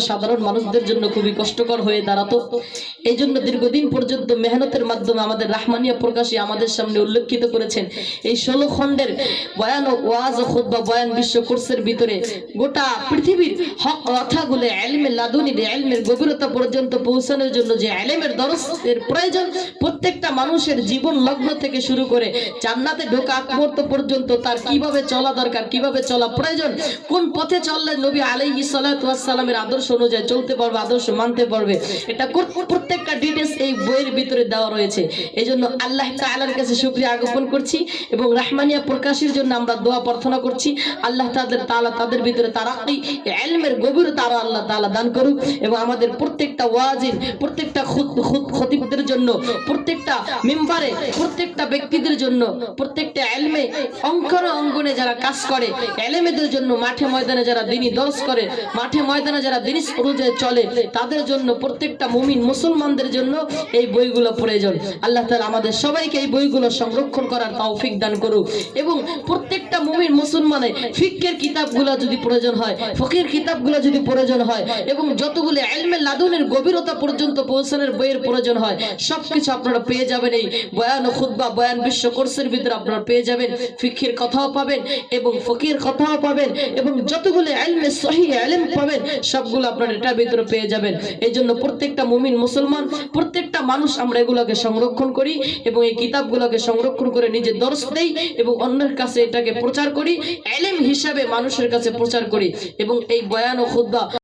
সাধারণ মানুষদের জন্য খুবই কষ্টকর হয়ে দাঁড়াতো। এই জন্য দীর্ঘদিন পর্যন্ত মেহনতের মাধ্যমে আমাদের রাহমানিয়া প্রকাশী আমাদের সামনে উল্লেখিত করেছেন। এই ষোলো খণ্ডের বয়ান ও ওয়াজ বয়ান বিশ্ব কোর্সের ভিতরে গোটা পৃথিবীর হক কথাগুলো এলমে লাদুনি এলমের গভীরতা পর্যন্ত পৌঁছানোর জন্য যে এলেমের দরসের প্রয়োজন, প্রত্যেকটা মানুষের জীবন লগ্ন থেকে শুরু করে জান্নাতে ঢোকা মুহূর্ত পর্যন্ত তার কীভাবে চলা দরকার, কীভাবে চলা প্রয়োজন, কোন পথে চললে নবী আলাইহি সালামের আদর্শ অনুযায়ী চলতে পারবে, আদর্শ মানতে পারবে, এটা প্রত্যেকটা বইয়ের ভিতরে দেওয়া রয়েছে। এই জন্য আল্লাহ তাআলার কাছে শুকরিয়া জ্ঞাপন করছি এবং রাহমানিয়া প্রকাশের জন্য আমরা দোয়া প্রার্থনা করছি। আল্লাহ তাদের তাআলা তাদের ভিতরে তারাক্কি এলমের গভীরতা আরও আল্লাহ তাআলা দান করুক এবং আমাদের প্রত্যেকটা ওয়াজিন প্রত্যেকটা খুত- খুত- খতিবদের জন্য, প্রত্যেকটা মেম্বারে, প্রত্যেকটা ব্যক্তিদের জন্য, প্রত্যেকটা এলমে অঙ্কনে অঙ্গনে যারা কাজ করে এলেমেদের জন্য মাঠে ময়দানে যারা দিনই দর্শ করে, মাঠে ময়দানে যারা দিনিস অনুযায়ী চলে, তাদের জন্য প্রত্যেকটা মুমিন মুসলমানদের জন্য এই বইগুলো প্রয়োজন আল্লাহ তাআলা আমাদের সবাইকে এই বইগুলো সংরক্ষণ করার তৌফিক দান করুক। এবং প্রত্যেকটা মুমিন মুসলমানের ফিক্কের কিতাবগুলো যদি প্রয়োজন হয়, ফকির কিতাবগুলো যদি প্রয়োজন হয়, এবং যতগুলো এলমে লাদুনের গভীরতা পর্যন্ত পৌঁছানোর বইয়ের প্রয়োজন হয়, সবকিছু আপনারা পেয়ে যাবেন এই বয়ান ও খুতবা, বয়ান বিশ্ব কোর্সের ভিতরে আপনারা পেয়ে যাবেন ফিকির কথাও পাবেন এবং ফকির কথাও পাবেন এবং যতগুলো এলমে সহি এলেম পাবেন, সবগুলো আপনারা এটার ভিতরে পেয়ে যাবেন। এই জন্য প্রত্যেকটা মুমিন মুসলমান, প্রত্যেকটা মানুষ আমরা এগুলোকে সংরক্ষণ করি এবং এই কিতাবগুলোকে সংরক্ষণ করে নিজে দর্শ দেই এবং অন্যের কাছে এটাকে প্রচার করি। এলেম হিসাবে মানুষের কাছে প্রচার করি এবং এই বয়ান ও খুদ্া